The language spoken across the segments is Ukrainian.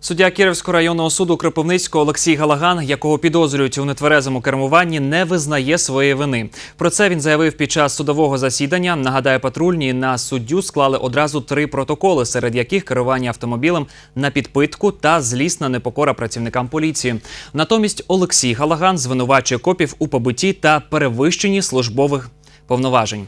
Суддя Кіровського районного суду Кропивницького Олексій Галаган, якого підозрюють у нетверезому кермуванні, не визнає своєї вини. Про це він заявив під час судового засідання. Нагадаю, патрульні на суддю склали одразу три протоколи, серед яких керування автомобілем на підпитку та злісна непокора працівникам поліції. Натомість Олексій Галаган звинувачує копів у побитті та перевищенні службових повноважень.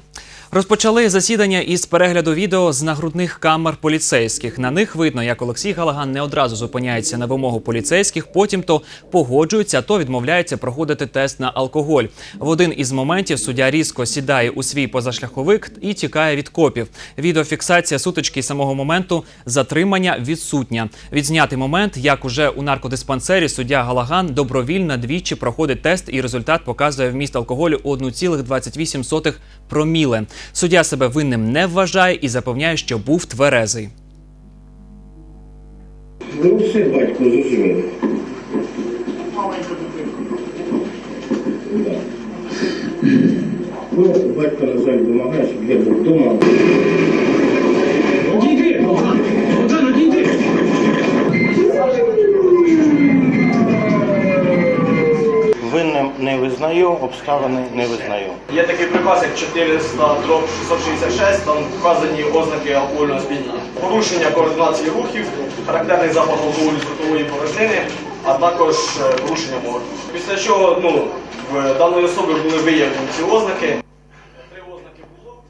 Розпочали засідання із перегляду відео з нагрудних камер поліцейських. На них видно, як Олексій Галаган не одразу зупиняється на вимогу поліцейських, потім то погоджується, то відмовляється проходити тест на алкоголь. В один із моментів суддя різко сідає у свій позашляховик і тікає від копів. Відеофіксація сутички самого моменту затримання відсутня. Відзнятий момент, як уже у наркодиспансері суддя Галаган добровільно двічі проходить тест, і результат показує вміст алкоголю 1,28 проміле. Суддя себе винним не вважає і запевняє, що був тверезий. Ну все, батько, зрозумів. Ну, батько, на жаль, вимагає, щоб я був вдома. Винним не визнаю, обставини не визнаю. Є такий приказ, як 400 дроб 666, там вказані ознаки алкогольного сп'яніння. Порушення координації рухів, характерний запах алкоголю світової порожнини, а також е, порушення мови. Після чого ну, в даної особи були виявлені ці ознаки.